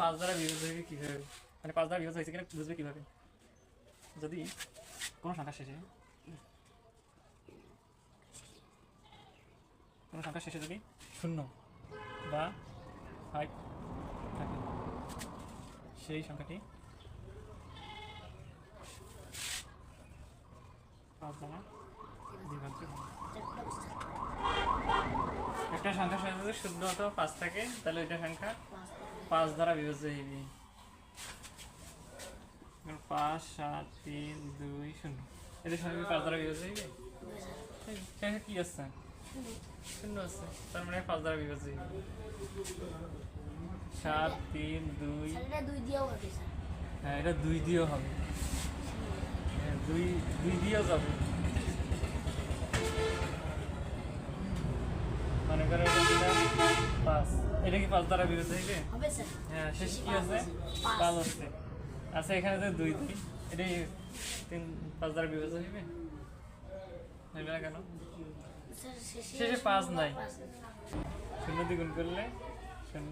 পাঁচ দ্বারা বিভাজ্য হইবে কীভাবে? মানে পাঁচ দ্বারা বিভাজ্য হয়েছে কিনা বুঝবে কীভাবে? যদি কোনো সংখ্যা শেষে কোনো সংখ্যা শেষে যদি শূন্য বা ফাইভ থাকে, সেই সংখ্যাটি পাঁচ দ্বারা বিভাজ্য একটা সংখ্যা শেষে যদি শূন্য অথবা পাঁচ থাকে, তাহলে ওইটা সংখ্যা পাঁচ দ্বারা বিভাজ্য হইবে পাঁচ সাত তিন দুই শূন্য এদের সঙ্গে কি পাঁচ দ্বারা বিভাজ্য হইবে এখানে কি আছে শূন্য আছে তার মানে পাঁচ দ্বারা বিভাজ্য হইবে সাত তিন দুই এটা হ্যাঁ এটা দুই দিয়েও হবে দুই দুই দিয়েও যাবে মনে করো এটা পাঁচ কি পাঁচ দ্বারা বিরত হইবে হ্যাঁ শেষ কি আছে? পাঁচ। আছে। আচ্ছা এখানে তো দুই দুই এটাই তিন পাঁচ দ্বারা বিভাজ্য হইবে হইবে না কেন? শেষে পাঁচ নাই। শূন্য দ্বিগুণ করলে শূন্য।